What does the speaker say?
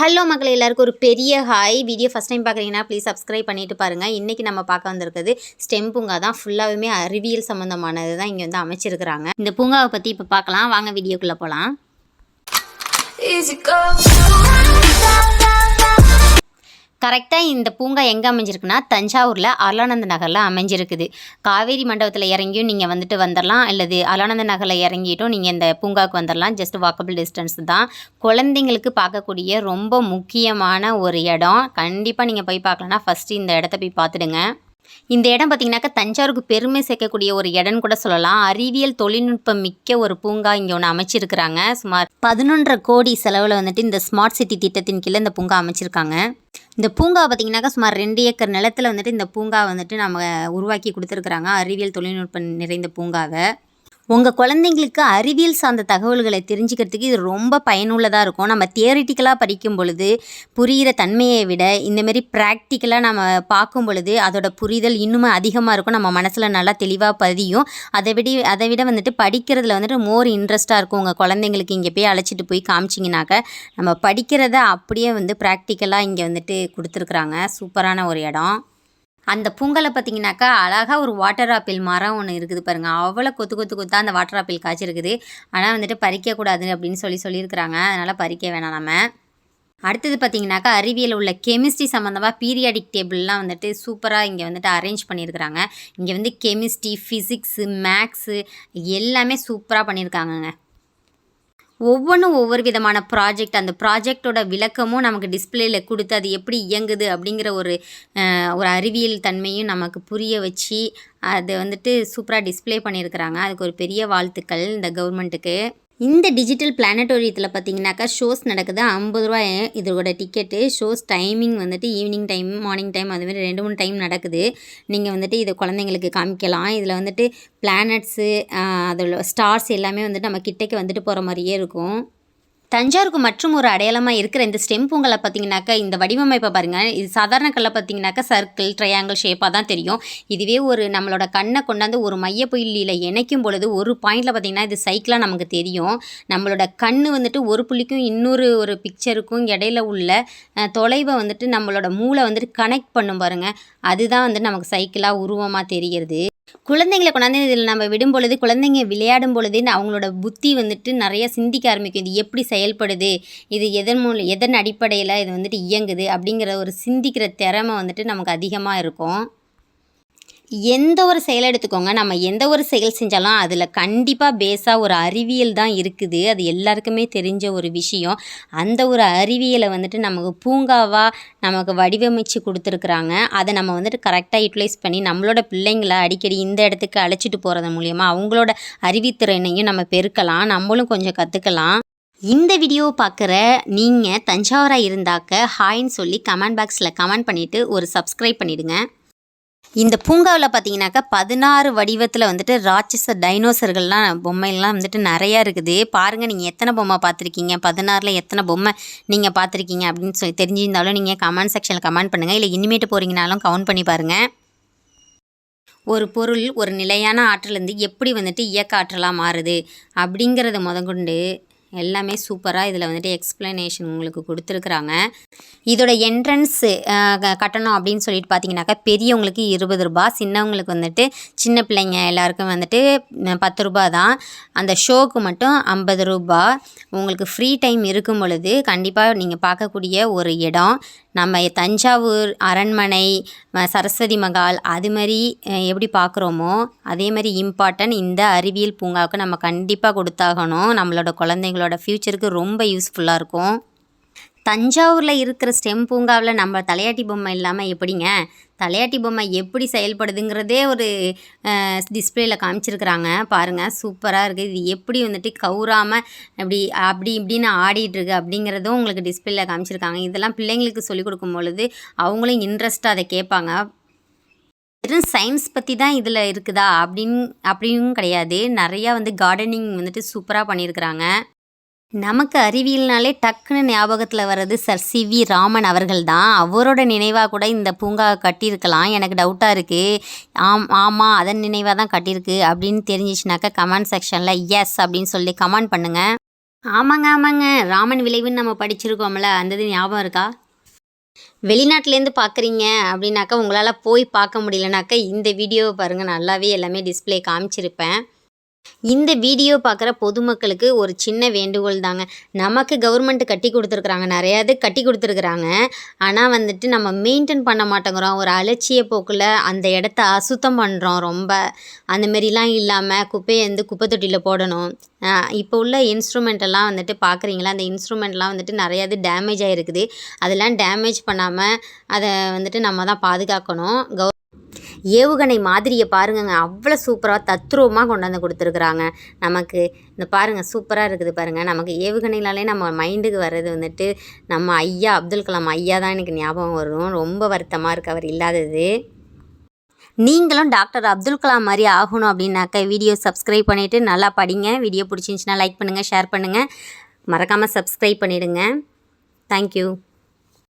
Hello மக்கள் எல்லாருக்கும் ஒரு பெரிய ஹாய் வீடியோ ஃபஸ்ட் டைம் பார்க்குறீங்கன்னா ப்ளீஸ் சப்ஸ்கிரைப் பண்ணிட்டு பாருங்கள் இன்றைக்கி நம்ம பார்க்க வந்திருக்கிறது ஸ்டெம் பூங்கா தான். ஃபுல்லாகவுமே அறிவியல் சம்மந்தமானது தான் இங்கே வந்து அமைச்சிருக்கிறாங்க. இந்த பூங்காவை பற்றி இப்போ பார்க்கலாம். வாங்க வீடியோக்குள்ளே போகலாம் கரெக்டாக இந்த பூங்கா எங்கே அமைஞ்சிருக்குன்னா தஞ்சாவூரில் அலானந்த நகரில் அமைஞ்சிருக்குது. காவேரி மண்டபத்தில் இறங்கியும் நீங்கள் வந்துட்டு வந்துடலாம் அல்லது அலானந்த நகரில் இறங்கிட்டும் நீங்கள் இந்த பூங்காவுக்கு வந்துடலாம் ஜஸ்ட் வாக்கபிள் டிஸ்டன்ஸ் தான். குழந்தைங்களுக்கு பார்க்கக்கூடிய ரொம்ப முக்கியமான ஒரு இடம். கண்டிப்பாக நீங்கள் போய் பார்க்கலன்னா ஃபஸ்ட்டு இந்த இடத்த போய் பார்த்துடுங்க. இந்த இடம் பார்த்திங்கனாக்கா தஞ்சாவூருக்கு பெருமை சேர்க்கக்கூடிய ஒரு இடம்னு கூட சொல்லலாம். அறிவியல் தொழில்நுட்பம் மிக்க ஒரு பூங்கா இங்கே ஒன்று அமைச்சிருக்கிறாங்க. சுமார் பதினொன்றரை கோடி செலவில் வந்துட்டு இந்த ஸ்மார்ட் சிட்டி திட்டத்தின் கீழே இந்த பூங்கா அமைச்சிருக்காங்க. இந்த பூங்கா பார்த்தீங்கன்னாக்கா சுமார் ரெண்டு ஏக்கர் நிலத்தில் வந்துட்டு இந்த பூங்கா வந்துட்டு நம்ம உருவாக்கி கொடுத்துருக்குறாங்க. அறிவியல் தொழில்நுட்பம் நிறைந்த பூங்காவை. உங்கள் குழந்தைங்களுக்கு அறிவியல் சார்ந்த தகவல்களை தெரிஞ்சுக்கிறதுக்கு இது ரொம்ப பயனுள்ளதாக இருக்கும். நம்ம தியரிட்டிக்கலாக படிக்கும் பொழுது புரிகிற தன்மையை விட இந்தமாரி ப்ராக்டிக்கலாக நம்ம பார்க்கும் பொழுது அதோட புரிதல் இன்னுமே அதிகமாக இருக்கும். நம்ம மனசில் நல்லா தெளிவாக பதியும். அதை விட அதை விட வந்துட்டு படிக்கிறதுல வந்துட்டு மோர் இன்ட்ரெஸ்ட்டாக இருக்கும். உங்கள் குழந்தைங்களுக்கு இங்கே போய் அழைச்சிட்டு போய் காமிச்சிங்கனாக்க நம்ம படிக்கிறத அப்படியே வந்து ப்ராக்டிக்கலாக இங்கே வந்துட்டு கொடுத்துருக்குறாங்க. சூப்பரான ஒரு இடம். அந்த பூங்கலை பார்த்தீங்கன்னாக்கா அழகாக ஒரு வாட்டர் ஆப்பிள் மரம் ஒன்று இருக்குது பாருங்கள் அவ்வளோ கொத்து கொத்து கொத்தாக அந்த வாட்டர் ஆப்பிள் காய்ச்சிருக்குது. ஆனால் வந்துட்டு பறிக்கக்கூடாது அப்படின்னு சொல்லி சொல்லியிருக்கிறாங்க. அதனால் பறிக்க வேணாம் நம்ம அடுத்தது பார்த்தீங்கன்னாக்கா அறிவியல் உள்ள கெமிஸ்ட்ரி சம்மந்தமாக பீரியாடிக் டேபிள்லாம் வந்துட்டு சூப்பராக இங்கே வந்துட்டு அரேஞ்ச் பண்ணியிருக்கிறாங்க. இங்கே வந்து கெமிஸ்ட்ரி ஃபிசிக்ஸு மேக்ஸு எல்லாமே சூப்பராக பண்ணியிருக்காங்கங்க. ஒவ்வொன்றும் ஒவ்வொரு விதமான ப்ராஜெக்ட் அந்த ப்ராஜெக்டோட விளக்கமும் நமக்கு டிஸ்பிளேயில் கொடுத்து அது எப்படி இயங்குது அப்படிங்கிற ஒரு ஒரு அறிவியல் தன்மையும் நமக்கு புரிய வச்சு அதை வந்துட்டு சூப்பராக டிஸ்ப்ளே பண்ணியிருக்கிறாங்க. அதுக்கு ஒரு பெரிய வாழ்த்துக்கள் இந்த கவர்மெண்ட்டுக்கு இந்த டிஜிட்டல் பிளானட்டோரியத்தில் பார்த்தீங்கன்னாக்கா ஷோஸ் நடக்குது. ஐம்பது ரூபாய் இதோட டிக்கெட்டு ஷோஸ் டைமிங் வந்துட்டு ஈவினிங் டைம் மார்னிங் டைம் அதுமாதிரி ரெண்டு மூணு டைம் நடக்குது. நீங்கள் வந்துட்டு இதை குழந்தைங்களுக்கு காமிக்கலாம். இதில் வந்துட்டு பிளானட்ஸு அதோட ஸ்டார்ஸ் எல்லாமே வந்துட்டு நம்ம கிட்டக்கு வந்துட்டு போகிற மாதிரியே இருக்கும். தஞ்சாவூருக்கு மற்றும் ஒரு அடையாளமாக இருக்கிற இந்த ஸ்டெம் பூங்கலை பார்த்தீங்கன்னாக்கா இந்த வடிவமைப்பை பாருங்கள் இது சாதாரண கல்லை பார்த்தீங்கன்னாக்கா சர்க்கிள் ட்ரையாங்கிள் ஷேப்பாக தான் தெரியும். இதுவே ஒரு நம்மளோட கண்ணை கொண்டாந்து ஒரு மைய புள்ளியில் இணைக்கும் பொழுது ஒரு பாயிண்டில் பார்த்தீங்கன்னா இது சைக்கிளாக நமக்கு தெரியும். நம்மளோட கண் வந்துட்டு ஒரு புள்ளிக்கும் இன்னொரு ஒரு பிக்சருக்கும் இடையில உள்ள தொலைவை வந்துட்டு நம்மளோட மூளை வந்துட்டு கனெக்ட் பண்ணும் பாருங்கள் அதுதான் வந்து நமக்கு சைக்கிளாக உருவமாக தெரிகிறது குழந்தைங்களை கொண்டாந்து இதில் நம்ம விடும் பொழுது குழந்தைங்க விளையாடும் பொழுது அவங்களோட புத்தி வந்துட்டு நிறைய சிந்திக்க ஆரம்பிக்கும். இது எப்படி செயல்படுது? இது எதன் மூலம் எதன் அடிப்படையில் இது வந்துட்டு இயங்குது? அப்படிங்கிற ஒரு சிந்திக்கிற திறமை வந்துட்டு நமக்கு அதிகமாக இருக்கும். எந்த ஒரு செயல் எடுத்துக்கோங்க. நம்ம எந்த ஒரு செயல் செஞ்சாலும் அதில் கண்டிப்பாக பேஸாக ஒரு அறிவியல் தான் இருக்குது. அது எல்லாருக்குமே தெரிஞ்ச ஒரு விஷயம். அந்த ஒரு அறிவியலை வந்துட்டு நமக்கு பூங்காவாக நமக்கு வடிவமைச்சு கொடுத்துருக்குறாங்க. அதை நம்ம வந்துட்டு கரெக்டாக யூட்டிலைஸ் பண்ணி நம்மளோட பிள்ளைங்களை அடிக்கடி இந்த இடத்துக்கு அழைச்சிட்டு போகிறது மூலயமா அவங்களோட அறிவித்திறனையும் நம்ம பெருக்கலாம். நம்மளும் கொஞ்சம் கற்றுக்கலாம் இந்த வீடியோவை பார்க்குற நீங்கள் தஞ்சாவூராக இருந்தாக்க ஹாய்ன்னு சொல்லி கமெண்ட் பாக்ஸில் கமெண்ட் பண்ணிவிட்டு ஒரு சப்ஸ்கிரைப் பண்ணிவிடுங்க இந்த பூங்காவில் பார்த்தீங்கன்னாக்கா பதினாறு வடிவத்தில் வந்துட்டு ராட்சச டைனோசர்கள்லாம் பொம்மைலாம் வந்துட்டு நிறையா இருக்குது. பாருங்கள் நீங்கள் எத்தனை பொம்மை பார்த்துருக்கீங்க? பதினாறில் எத்தனை பொம்மை நீங்கள் பார்த்துருக்கீங்க அப்படின்னு சொல்லி தெரிஞ்சிருந்தாலும் நீங்கள் கமெண்ட் செக்ஷனில் கமெண்ட் பண்ணுங்கள் இல்லை இனிமேட்டு போகிறீங்கனாலும் கவுண்ட் பண்ணி பாருங்கள் ஒரு பொருள் ஒரு நிலையான ஆற்றலேருந்து எப்படி வந்துட்டு இயக்க ஆற்றலாக மாறுது அப்படிங்கிறத முதற்கொண்டு எல்லாமே சூப்பராக இதில் வந்துட்டு எக்ஸ்ப்ளனேஷன் உங்களுக்கு கொடுத்துருக்குறாங்க. இதோட என்ட்ரன்ஸு கட்டணம் அப்படின்னு சொல்லிட்டு பார்த்தீங்கன்னாக்கா பெரியவங்களுக்கு இருபது ரூபா சின்னவங்களுக்கு வந்துட்டு சின்ன பிள்ளைங்க எல்லாருக்கும் வந்துட்டு பத்து ரூபா தான். அந்த ஷோக்கு மட்டும் ஐம்பது ரூபா. உங்களுக்கு ஃப்ரீ டைம் இருக்கும் பொழுது கண்டிப்பாக நீங்கள் பார்க்கக்கூடிய ஒரு இடம். நம்ம தஞ்சாவூர் அரண்மனை சரஸ்வதி மகால் அது மாதிரி எப்படி பார்க்குறோமோ அதே மாதிரி இம்பார்ட்டன்ட் இந்த அறிவியல் பூங்காவுக்கு நம்ம கண்டிப்பாக கொடுத்தாகணும். நம்மளோட உங்களோட ஃப்யூச்சருக்கு ரொம்ப யூஸ்ஃபுல்லாக இருக்கும். தஞ்சாவூரில் இருக்கிற ஸ்டெம் பூங்காவில் நம்ம தலையாட்டி பொம்மை இல்லாமல் எப்படிங்க? தலையாட்டி பொம்மை எப்படி செயல்படுதுங்கிறதே ஒரு டிஸ்பிளேயில் காமிச்சிருக்கிறாங்க. பாருங்கள் சூப்பராக இருக்குது இது எப்படி வந்துட்டு கவுராமல் அப்படி அப்படி இப்படின்னு ஆடிட்டுருக்கு அப்படிங்கிறதும் உங்களுக்கு டிஸ்பிளேயில் காமிச்சிருக்காங்க. இதெல்லாம் பிள்ளைங்களுக்கு சொல்லிக் கொடுக்கும் பொழுது அவங்களும் இன்ட்ரெஸ்ட்டாக அதை கேட்பாங்க. வெறும் சயின்ஸ் பற்றி தான் இதில் இருக்குதா அப்படின்னு அப்படியும் கிடையாது. நிறையா வந்து கார்டனிங் வந்துட்டு சூப்பராக பண்ணியிருக்கிறாங்க நமக்கு அறிவியல்னாலே டக்குன்னு ஞாபகத்தில் வர்றது சர் சி வி ராமன் அவர்கள் தான் அவரோட நினைவாக கூட இந்த பூங்கா கட்டியிருக்கலாம். எனக்கு டவுட்டாக இருக்குது ஆம் ஆமாம் அதன் நினைவாக தான் கட்டியிருக்கு அப்படின்னு தெரிஞ்சிச்சுனாக்கா கமெண்ட் செக்ஷனில் எஸ் அப்படின்னு சொல்லி கமெண்ட் பண்ணுங்கள் ஆமாங்க ஆமாங்க. ராமன் விளைவுன்னு நம்ம படிச்சிருக்கோம்ல அந்த இது ஞாபகம் இருக்கா? வெளிநாட்டிலேருந்து பார்க்குறீங்க அப்படின்னாக்கா உங்களால் போய் பார்க்க முடியலனாக்கா இந்த வீடியோவை பாருங்கள் நல்லாவே எல்லாமே டிஸ்ப்ளே காமிச்சிருப்பேன். இந்த வீடியோ பார்க்குற பொதுமக்களுக்கு ஒரு சின்ன வேண்டுகோள் தாங்க. நமக்கு கவர்மெண்ட் கட்டி கொடுத்துருக்குறாங்க. நிறையா இது கட்டி கொடுத்துருக்குறாங்க. ஆனால் வந்துட்டு நம்ம மெயின்டைன் பண்ண மாட்டேங்கிறோம். ஒரு அலட்சிய போக்கில் அந்த இடத்த அசுத்தம் பண்ணுறோம் ரொம்ப. அந்த மாரிலாம் இல்லாமல் குப்பையை வந்து குப்பை தொட்டியில் போடணும் இப்போ உள்ள இன்ஸ்ட்ருமெண்ட்டெல்லாம் வந்துட்டு பார்க்குறீங்களா அந்த இன்ஸ்ட்ருமெண்ட்லாம் வந்துட்டு நிறையா இது டேமேஜ் ஆகிருக்குது அதெல்லாம் டேமேஜ் பண்ணாமல் அதை வந்துட்டு நம்ம தான் பாதுகாக்கணும். கவர் ஏவுகணை மாதிரியை பாருங்கங்க. அவ்வளோ சூப்பராக தத்ரூபமாக கொண்டாந்து கொடுத்துருக்குறாங்க. நமக்கு இந்த பாருங்கள் சூப்பராக இருக்குது பாருங்கள் நமக்கு ஏவுகணைனாலே நம்ம மைண்டுக்கு வர்றது வந்துட்டு நம்ம ஐயா அப்துல் கலாம் ஐயா தான் எனக்கு ஞாபகம் வரும். ரொம்ப வருத்தமாக இருக்கு அவர் இல்லாதது. நீங்களும் டாக்டர் அப்துல் கலாம் மாதிரி ஆகணும் அப்படின்னாக்க வீடியோ சப்ஸ்கிரைப் பண்ணிவிட்டு நல்லா படிங்க. வீடியோ பிடிச்சிருந்துச்சின்னா லைக் பண்ணுங்கள் ஷேர் பண்ணுங்கள் மறக்காமல் சப்ஸ்கிரைப் பண்ணிவிடுங்க தேங்க்யூ